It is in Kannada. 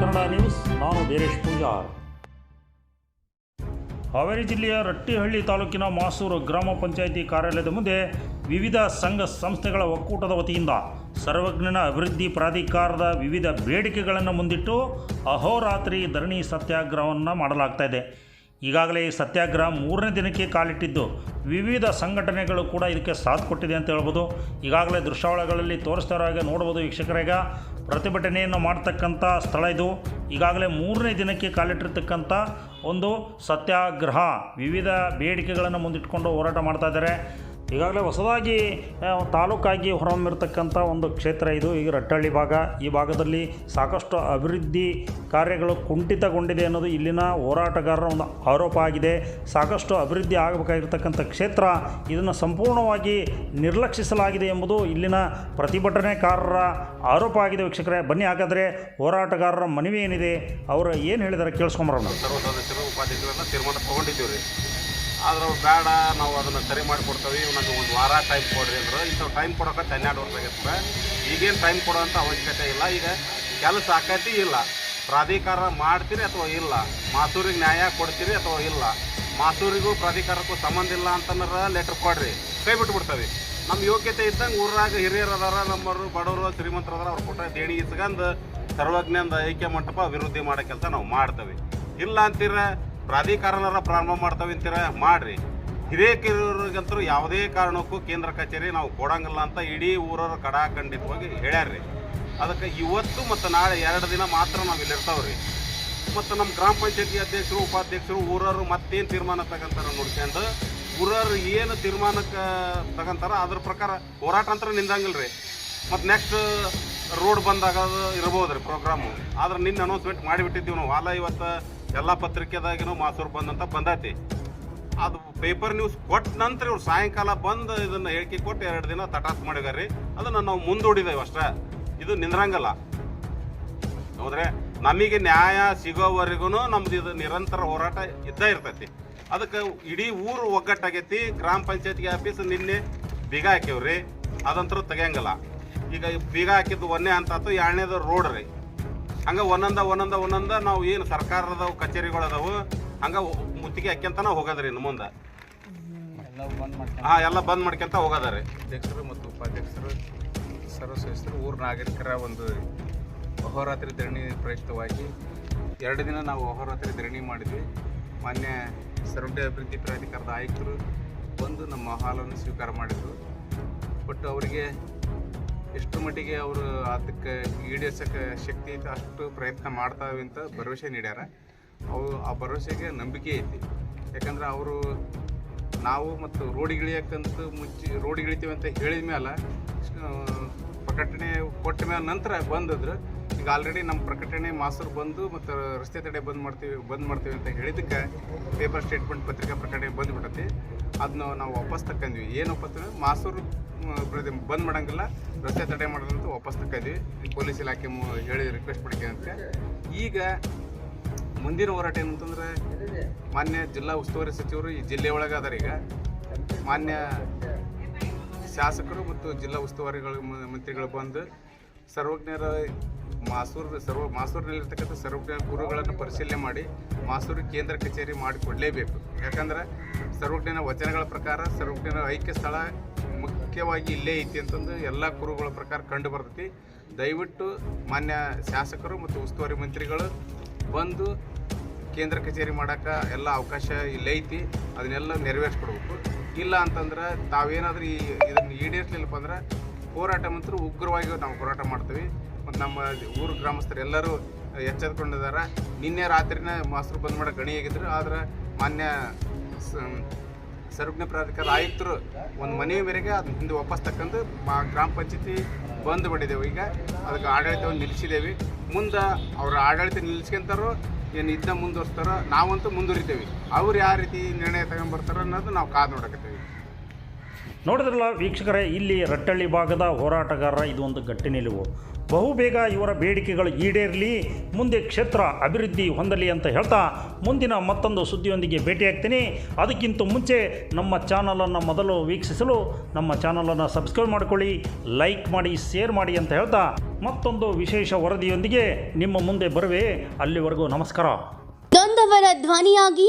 ಕನ್ನಡ ನ್ಯೂಸ್, ನಾನು ವೀರೇಶ್ ಪೂಜಾರ್. ಹಾವೇರಿ ಜಿಲ್ಲೆಯ ರಟ್ಟಿಹಳ್ಳಿ ತಾಲೂಕಿನ ಮಾಸೂರು ಗ್ರಾಮ ಪಂಚಾಯಿತಿ ಕಾರ್ಯಾಲಯದ ಮುಂದೆ ವಿವಿಧ ಸಂಘ ಸಂಸ್ಥೆಗಳ ಒಕ್ಕೂಟದ ವತಿಯಿಂದ ಸರ್ವಜ್ಞನ ಅಭಿವೃದ್ಧಿ ಪ್ರಾಧಿಕಾರದ ವಿವಿಧ ಬೇಡಿಕೆಗಳನ್ನು ಮುಂದಿಟ್ಟು ಅಹೋರಾತ್ರಿ ಧರಣಿ ಸತ್ಯಾಗ್ರಹವನ್ನು ಮಾಡಲಾಗ್ತಾ ಇದೆ. ಈಗಾಗಲೇ ಈ ಸತ್ಯಾಗ್ರಹ ಮೂರನೇ ದಿನಕ್ಕೆ ಕಾಲಿಟ್ಟಿದ್ದು ವಿವಿಧ ಸಂಘಟನೆಗಳು ಕೂಡ ಇದಕ್ಕೆ ಸಾಥ್ ಕೊಟ್ಟಿದೆ ಅಂತ ಹೇಳ್ಬೋದು. ಈಗಾಗಲೇ ದೃಶ್ಯಾವಳಿಗಳಲ್ಲಿ ತೋರಿಸ್ತಾ ಹಾಗೆ ನೋಡ್ಬೋದು ವೀಕ್ಷಕರೀಗ ಪ್ರತಿಭಟನೆಯನ್ನು ಮಾಡ್ತಕ್ಕಂಥ ಸ್ಥಳ ಇದು. ಈಗಾಗಲೇ ಮೂರನೇ ದಿನಕ್ಕೆ ಕಾಲಿಟ್ಟಿರ್ತಕ್ಕಂಥ ಒಂದು ಸತ್ಯಾಗ್ರಹ. ವಿವಿಧ ಬೇಡಿಕೆಗಳನ್ನು ಮುಂದಿಟ್ಕೊಂಡು ಹೋರಾಟ ಮಾಡ್ತಾ ಇದ್ದಾರೆ. ಈಗಾಗಲೇ ಹೊಸದಾಗಿ ತಾಲೂಕಾಗಿ ಹೊರಹೊಮ್ಮಿರ್ತಕ್ಕಂಥ ಒಂದು ಕ್ಷೇತ್ರ ಇದು. ಈಗ ರಟ್ಟಹಳ್ಳಿ ಭಾಗ. ಈ ಭಾಗದಲ್ಲಿ ಸಾಕಷ್ಟು ಅಭಿವೃದ್ಧಿ ಕಾರ್ಯಗಳು ಕುಂಠಿತಗೊಂಡಿದೆ ಅನ್ನೋದು ಇಲ್ಲಿನ ಹೋರಾಟಗಾರರ ಒಂದು ಆರೋಪ ಆಗಿದೆ. ಸಾಕಷ್ಟು ಅಭಿವೃದ್ಧಿ ಆಗಬೇಕಾಗಿರ್ತಕ್ಕಂಥ ಕ್ಷೇತ್ರ ಇದನ್ನು ಸಂಪೂರ್ಣವಾಗಿ ನಿರ್ಲಕ್ಷಿಸಲಾಗಿದೆ ಎಂಬುದು ಇಲ್ಲಿನ ಪ್ರತಿಭಟನೆಕಾರರ ಆರೋಪ ಆಗಿದೆ ವೀಕ್ಷಕರೇ. ಬನ್ನಿ, ಹಾಗಾದರೆ ಹೋರಾಟಗಾರರ ಮನವಿ ಏನಿದೆ? ಅವರು ಏನು ಹೇಳಿದ್ದಾರೆ ಕೇಳಿಸ್ಕೊಂಬರೋಣ. ಸರ್ವ ಸದಸ್ಯರು ಉಪಾಧ್ಯಕ್ಷರನ್ನು ತೀರ್ಮಾನ ತಗೊಂಡಿದ್ದೀವಿ ರೀ ಆದ್ರೆ ಬೇಡ, ನಾವು ಅದನ್ನು ಸರಿ ಮಾಡಿಕೊಡ್ತೀವಿ ನಮಗೆ ಒಂದು ವಾರ ಟೈಮ್ ಕೊಡ್ರಿ ಅಂದ್ರೆ. ಇಂಥ ಟೈಮ್ ಕೊಡೋಕೆ ಹನ್ನೆರಡು ವರ್ಷ ಆಗಿರ್ತದೆ ಈಗೇನು ಟೈಮ್ ಕೊಡೋಂಥ ಅವಶ್ಯಕತೆ ಇಲ್ಲ. ಈಗ ಕೆಲಸ ಆಕೈತಿ ಇಲ್ಲ. ಪ್ರಾಧಿಕಾರ ಮಾಡ್ತೀರಿ ಅಥವಾ ಇಲ್ಲ? ಮಾಸೂರಿಗೆ ನ್ಯಾಯ ಕೊಡ್ತೀರಿ ಅಥವಾ ಇಲ್ಲ? ಮಾಸೂರಿಗೂ ಪ್ರಾಧಿಕಾರಕ್ಕೂ ಸಂಬಂಧ ಇಲ್ಲ ಅಂತಂದ್ರೆ ಲೆಟ್ರ್ ಕೊಡ್ರಿ. ಕೈ ಬಿಟ್ಬಿಡ್ತೀವಿ ನಮ್ಮ ಯೋಗ್ಯತೆ ಇದ್ದಂಗೆ ಊರಾಗ ಹಿರಿಯರು ಅದಾರ ನಮ್ಮರು ಬಡವರು, ಶ್ರೀಮಂತರ ಅದಾರ, ಅವ್ರು ಕೊಟ್ಟರೆ ದೇಣಿ ಇಸ್ಕಂದು ಸರ್ವಜ್ಞಂದ ಐಕ್ಯ ಮಂಟಪ ಅಭಿವೃದ್ಧಿ ಮಾಡೋ ಕೆಲಸ ನಾವು ಮಾಡ್ತೇವೆ. ಇಲ್ಲ ಅಂತೀರ ಪ್ರಾಧಿಕಾರನಾರ ಪ್ರಾರಂಭ ಮಾಡ್ತಾವೆ ಅಂತೀರ? ಮಾಡ್ರಿ. ಹಿರಿಯರಿಗಂತೂ ಯಾವುದೇ ಕಾರಣಕ್ಕೂ ಕೇಂದ್ರ ಕಚೇರಿ ನಾವು ಕೊಡಂಗಿಲ್ಲ ಅಂತ ಇಡೀ ಊರವರು ಕಡಾಖಂಡಿತವಾಗಿ ಹೇಳ್ಯಾರ್ರಿ. ಅದಕ್ಕೆ ಇವತ್ತು ಮತ್ತು ನಾಳೆ ಎರಡು ದಿನ ಮಾತ್ರ ನಾವು ಇಲ್ಲಿ ಇರ್ತಾವ್ರಿ. ಮತ್ತು ನಮ್ಮ ಗ್ರಾಮ ಪಂಚಾಯತಿ ಅಧ್ಯಕ್ಷರು, ಉಪಾಧ್ಯಕ್ಷರು, ಊರವರು ಮತ್ತೇನು ತೀರ್ಮಾನ ತಗೊಂತಾರ ನೋಡ್ಕೊಂಡು, ಊರವರು ಏನು ತೀರ್ಮಾನಕ್ಕೆ ತಗೊಂತಾರ ಅದ್ರ ಪ್ರಕಾರ ಹೋರಾಟ ಅಂತ ನಿಂದಂಗಿಲ್ಲ ರೀ ಮತ್ತು ನೆಕ್ಸ್ಟ್ ರೋಡ್ ಬಂದಾಗ ಇರ್ಬೋದು ರೀ ಪ್ರೋಗ್ರಾಮು ಆದ್ರೆ ನಿನ್ನೆ ಅನೌನ್ಸ್ಮೆಂಟ್ ಮಾಡಿಬಿಟ್ಟಿದ್ದೀವಿ ನಾವು. ಅಲ್ಲ ಇವತ್ತು ಎಲ್ಲ ಪತ್ರಿಕೆದಾಗಿನೂ ಮಾಸೂರು ಬಂದಂತ ಬಂದೈತಿ. ಅದು ಪೇಪರ್ ನ್ಯೂಸ್ ಕೊಟ್ಟ ನಂತರ ಇವ್ರು ಸಾಯಂಕಾಲ ಬಂದು ಇದನ್ನ ಹೇಳಿಕೆ ಕೊಟ್ಟು ಎರಡು ದಿನ ತಟಾಸ್ ಮಾಡಿದಾರೆ ಅದನ್ನು ನಾವು ಮುಂದೂಡಿದೇವೆ ಅಷ್ಟೇ. ಇದು ನಿಂದ್ರಂಗಲ್ಲ. ಹೌದ್ರೆ? ನಮಗೆ ನ್ಯಾಯ ಸಿಗೋವರೆಗೂ ನಮ್ದು ಇದು ನಿರಂತರ ಹೋರಾಟ ಇದ್ದೇ ಇರ್ತೈತಿ. ಅದಕ್ಕೆ ಇಡೀ ಊರು ಒಗ್ಗಟ್ಟಾಗೈತಿ. ಗ್ರಾಮ ಪಂಚಾಯತ್ಗೆ ಆಫೀಸ್ ನಿನ್ನೆ ಬೀಗ ಹಾಕಿವ್ರಿ ಅದಂತರೂ ತೆಗಿಯಂಗಿಲ್ಲ. ಈಗ ಬೀಗ ಹಾಕಿದ್ದು ಒಂದೇ ಆತು ಎರಡನೇದು ರೋಡ್ ರೀ ಹಂಗೆ ಒಂದೊಂದ ಒಂದೊಂದ ಒಂದೊಂದ ನಾವು ಏನು ಸರ್ಕಾರದ ಕಚೇರಿಗಳದಾವು, ಹಂಗ ಮುತ್ತಿಗೆ ಹಾಕ್ಯಂತನ ಹೋಗೋದ್ರಿ ಇನ್ನು ಮುಂದೆ. ಹಾಂ, ಎಲ್ಲ ಬಂದ್ ಮಾಡ್ಕೊಂತ ಹೋಗೋದ್ರಿ. ಅಧ್ಯಕ್ಷರು ಮತ್ತು ಉಪಾಧ್ಯಕ್ಷರು ಸರ್ವ ಸದಸ್ಯರು ಊರ ನಾಗರಿಕರ ಒಂದು ಅಹೋರಾತ್ರಿ ಧರಣಿ ಪ್ರಯುಕ್ತವಾಗಿ ಎರಡು ದಿನ ನಾವು ಅಹೋರಾತ್ರಿ ಧರಣಿ ಮಾಡಿದ್ವಿ. ಮಾನ್ಯ ಸರ್ವಡೆ ಅಭಿವೃದ್ಧಿ ಪ್ರಾಧಿಕಾರದ ಆಯುಕ್ತರು ಬಂದು ನಮ್ಮ ಹಾಲನ್ನು ಸ್ವೀಕಾರ ಮಾಡಿದರು. ಬಟ್ ಅವರಿಗೆ ಎಷ್ಟು ಮಟ್ಟಿಗೆ ಅವರು ಅದಕ್ಕೆ ಈಡೇರ್ಸೋಕ್ಕೆ ಶಕ್ತಿ ಐತೆ ಅಷ್ಟು ಪ್ರಯತ್ನ ಮಾಡ್ತಾವೆ ಅಂತ ಭರವಸೆ ನೀಡ್ಯಾರ. ಅವು ಆ ಭರವಸೆಗೆ ನಂಬಿಕೆ ಐತಿ. ಯಾಕಂದ್ರೆ ಅವರು ನಾವು ಮತ್ತು ರೋಡಿಗಿಳಿಯಕ್ಕಂತೂ ಮುಂಚೆ ರೋಡಿಗಿಳಿತೀವಿ ಅಂತ ಹೇಳಿದ ಮೇಲೆ ಪ್ರಕಟಣೆ ಕೊಟ್ಟ ಮೇಲೆ ನಂತರ ಬಂದಿದ್ರು. ಈಗ ಆಲ್ರೆಡಿ ನಮ್ಮ ಪ್ರಕಟಣೆ ಮಾಸ್ತರು ಬಂದು ಮತ್ತು ರಸ್ತೆ ತಡೆ ಬಂದ್ ಮಾಡ್ತೀವಿ ಬಂದ್ ಮಾಡ್ತೀವಿ ಅಂತ ಹೇಳಿದ್ದಕ್ಕೆ ಪೇಪರ್ ಸ್ಟೇಟ್ಮೆಂಟ್ ಪತ್ರಿಕಾ ಪ್ರಕಟಣೆ ಬಂದ್ಬಿಟ್ಟತಿ ಅದನ್ನ ನಾವು ವಾಪಸ್ ತಕ್ಕಂದ್ವಿ. ಏನಪ್ಪ ಅಂತಂದ್ರೆ ಮಾಸೂರು ಮ್, ಪ್ರತಿ- ಬಂದ್ ಮಾಡಂಗಿಲ್ಲ, ರಸ್ತೆ ತಡೆ ಮಾಡೋದಂತ ವಾಪಸ್ ತಕ್ಕಿದ್ವಿ ಪೊಲೀಸ್ ಇಲಾಖೆ ಹೇಳಿ ರಿಕ್ವೆಸ್ಟ್ ಮಾಡಿಕೆ ಈಗ ಮುಂದಿನ ಹೋರಾಟ ಏನಂತಂದ್ರೆ ಮಾನ್ಯ ಜಿಲ್ಲಾ ಉಸ್ತುವಾರಿ ಸಚಿವರು ಈ ಜಿಲ್ಲೆ ಒಳಗೆ ಅದಾರ ಈಗ. ಮಾನ್ಯ ಶಾಸಕರು ಮತ್ತು ಜಿಲ್ಲಾ ಉಸ್ತುವಾರಿಗಳು ಮಂತ್ರಿಗಳು ಬಂದು ಸರ್ವಜ್ಞರ ಮಾಸೂರು ಸರ್ವ ಮಾಸೂರಿನಲ್ಲಿರ್ತಕ್ಕಂಥ ಸರ್ವಜ್ಞ ಗುರುಗಳನ್ನು ಪರಿಶೀಲನೆ ಮಾಡಿ ಮಾಸೂರು ಕೇಂದ್ರ ಕಚೇರಿ ಮಾಡಿಕೊಡಲೇಬೇಕು. ಯಾಕಂದ್ರೆ ಸರ್ವಜ್ಞನ ವಚನಗಳ ಪ್ರಕಾರ ಸರ್ವಜ್ಞನ ಐಕ್ಯ ಸ್ಥಳ ಮುಖ್ಯವಾಗಿ ಇಲ್ಲೇ ಐತಿ ಅಂತಂದು ಎಲ್ಲ ಕುರುಗಳ ಪ್ರಕಾರ ಕಂಡು ಬರ್ತೈತಿ. ದಯವಿಟ್ಟು ಮಾನ್ಯ ಶಾಸಕರು ಮತ್ತು ಉಸ್ತುವಾರಿ ಮಂತ್ರಿಗಳು ಬಂದು ಕೇಂದ್ರ ಕಚೇರಿ ಮಾಡೋಕೆ ಎಲ್ಲ ಅವಕಾಶ ಇಲ್ಲೇ ಐತಿ. ಅದನ್ನೆಲ್ಲ ನೆರವೇರಿಸ್ಕೊಡ್ಬೇಕು. ಇಲ್ಲ ಅಂತಂದ್ರೆ ತಾವೇನಾದ್ರೂ ಈ ಇದನ್ನು ಈಡೇರಿಸಲಿಲ್ಲಪ್ಪ ಅಂದ್ರೆ ಹೋರಾಟ ಮಾತ್ರ ಉಗ್ರವಾಗಿ ನಾವು ಹೋರಾಟ ಮಾಡ್ತೀವಿ. ಮತ್ತು ನಮ್ಮ ಊರು ಗ್ರಾಮಸ್ಥರು ಎಲ್ಲರೂ ಎಚ್ಚೆತ್ಕೊಂಡಿದ್ದಾರೆ ನಿನ್ನೆ ರಾತ್ರಿನ ಮಾಸ್ತರು ಬಂದ್ ಮಾಡೋ ಗಣಿ ಆಗಿದ್ರು ಆದ್ರೆ ಮಾನ್ಯ ಸರ್ವಜ್ಞ ಪ್ರಾಧಿಕಾರ ಆಯುಕ್ತರು ಒಂದು ಮನವಿ ಮೇರೆಗೆ ಅದು ಹಿಂದೆ ವಾಪಸ್ ತಕ್ಕಂದು ಮಾ ಗ್ರಾಮ ಪಂಚಾಯತಿ ಬಂದ್ ಮಾಡಿದೆವು ಈಗ ಅದಕ್ಕೆ ಆಡಳಿತವನ್ನು ನಿಲ್ಲಿಸಿದ್ದೇವೆ. ಮುಂದೆ ಅವ್ರ ಆಡಳಿತ ನಿಲ್ಲಿಸ್ಕೊಂತಾರೋ ಏನು ಇದನ್ನ ಮುಂದುವರಿಸ್ತಾರೋ ನಾವಂತೂ ಮುಂದುವರಿತೇವೆ. ಅವ್ರು ಯಾವ ರೀತಿ ನಿರ್ಣಯ ತಗೊಂಡ್ಬರ್ತಾರೋ ಅನ್ನೋದು ನಾವು ಕಾದು ನೋಡಕತ್ತೇವೆ. ನೋಡಿದ್ರಲ್ಲ ವೀಕ್ಷಕರೇ, ಇಲ್ಲಿ ರಟ್ಟಳ್ಳಿ ಭಾಗದ ಹೋರಾಟಗಾರರ ಇದು ಒಂದು ಗಟ್ಟಿ ನಿಲುವು. ಬಹುಬೇಗ ಇವರ ಬೇಡಿಕೆಗಳು ಈಡೇರಲಿ, ಮುಂದೆ ಕ್ಷೇತ್ರ ಅಭಿವೃದ್ಧಿ ಹೊಂದಲಿ ಅಂತ ಹೇಳ್ತಾ ಮುಂದಿನ ಮತ್ತೊಂದು ಸುದ್ದಿಯೊಂದಿಗೆ ಭೇಟಿಯಾಗ್ತೀನಿ. ಅದಕ್ಕಿಂತ ಮುಂಚೆ ನಮ್ಮ ಚಾನಲನ್ನು ಮೊದಲು ವೀಕ್ಷಿಸಲು ನಮ್ಮ ಚಾನಲನ್ನು ಸಬ್ಸ್ಕ್ರೈಬ್ ಮಾಡಿಕೊಳ್ಳಿ, ಲೈಕ್ ಮಾಡಿ, ಶೇರ್ ಮಾಡಿ ಅಂತ ಹೇಳ್ತಾ ಮತ್ತೊಂದು ವಿಶೇಷ ವರದಿಯೊಂದಿಗೆ ನಿಮ್ಮ ಮುಂದೆ ಬರುವೆ. ಅಲ್ಲಿವರೆಗೂ ನಮಸ್ಕಾರ. ಧ್ವನಿಯಾಗಿ